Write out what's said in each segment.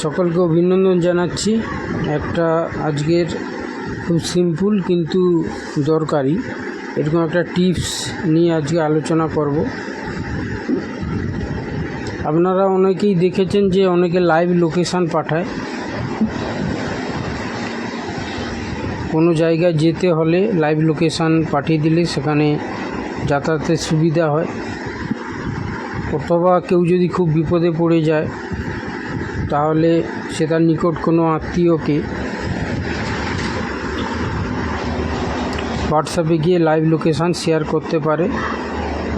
সকলকে অভিনন্দন জানাচ্ছি। একটা আজকের খুব সিম্পল কিন্তু দরকারি। এরকম একটা টিপস নিয়ে আজকে আলোচনা করব। আপনারা অনেকেই দেখেছেন যে অনেকে লাইভ লোকেশান পাঠায়। কোনো জায়গায় যেতে হলে লাইভ লোকেশান পাঠিয়ে দিলে সেখানে যাতায়াতের সুবিধা হয়। অথবা কেউ যদি খুব বিপদে পড়ে যায় তাহলে সে তার নিকট কোনো আত্মীয়কে হোয়াটসঅ্যাপে গিয়ে লাইভ লোকেশান শেয়ার করতে পারে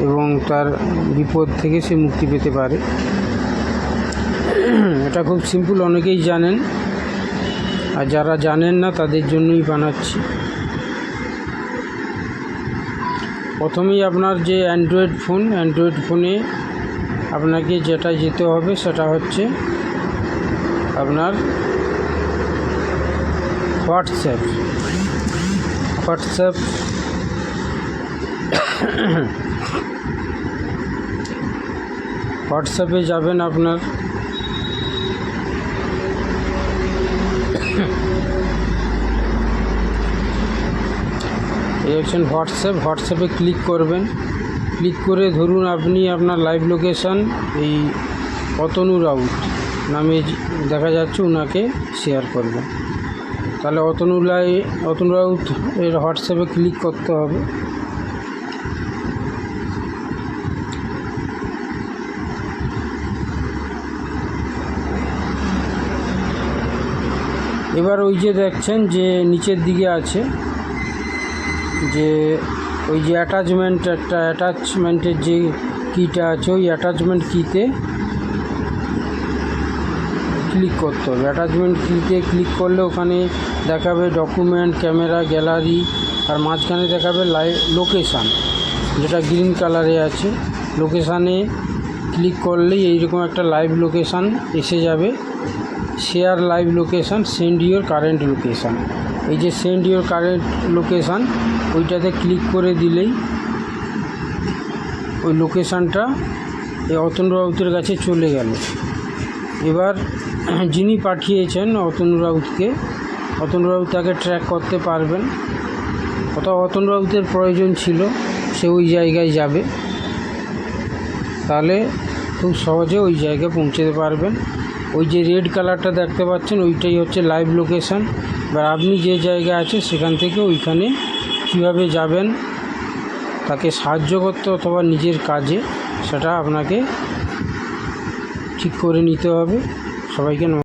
এবং তার বিপদ থেকে সে মুক্তি পেতে পারে। এটা খুব সিম্পল অনেকেই জানেন। আর যারা জানেন না, তাদের জন্যই বানাচ্ছি। প্রথমেই আপনার যে অ্যান্ড্রয়েড ফোন অ্যান্ড্রয়েড ফোনে আপনাকে যেটা যেতে হবে, সেটা হচ্ছে আপনার হোয়াটসঅ্যাপ হোয়াটসঅ্যাপ হোয়াটসঅ্যাপে যাবেন আপনার। এই হচ্ছেন হোয়াটসঅ্যাপ, হোয়াটসঅ্যাপে ক্লিক করবেন। ক্লিক করে ধরুন আপনি আপনার লাইভ লোকেশান, এই অতনু রাউত নামে দেখা যাচ্ছে ওনাকে শেয়ার করবেন তাহলে অতনু লাই অতনু রাউত এর হোয়াটসঅ্যাপে ক্লিক করতে হবে। এবার ওই যে দেখছেন যে নিচের দিকে আছে, যে ওই যে অ্যাটাচমেন্ট একটা অ্যাটাচমেন্টের যে কিটা আছে, ওই অ্যাটাচমেন্ট কিতে ক্লিক করতে হবে। অ্যাটাচমেন্ট কিতে ক্লিক করলে ওখানে দেখাবে ডকুমেন্ট ক্যামেরা গ্যালারি আর মাঝখানে দেখাবে লাই লোকেশান যেটা গ্রিন কালারে আছে। লোকেশানে ক্লিক করলেই এইরকম একটা লাইভ লোকেশান এসে যাবে। Share live location send your current location এই যে সেন্ড ইউর কারেন্ট লোকেশান ওইটাতে ক্লিক করে দিলেই ওই লোকেশানটা এই অতন কাছে চলে গেল। এবার যিনি পাঠিয়েছেন অতন রাউতকে, অতন রাউত তাকে ট্র্যাক করতে পারবেন। অথবা অতন রাউতের প্রয়োজন ছিল, সে ওই জায়গায় যাবে। তাহলে খুব সহজে ওই জায়গায় পৌঁছতে পারবেন। ওই যে রেড কালারটা দেখতে পাচ্ছেন, ওইটাই হচ্ছে লাইভ লোকেশান এবার আপনি যে জায়গায় আছে সেখান থেকে ওইখানে কীভাবে যাবেন, তাকে সাহায্য করতে অথবা নিজের কাজে, সেটা আপনাকে ঠিক করে নিতে হবে। সবাইকে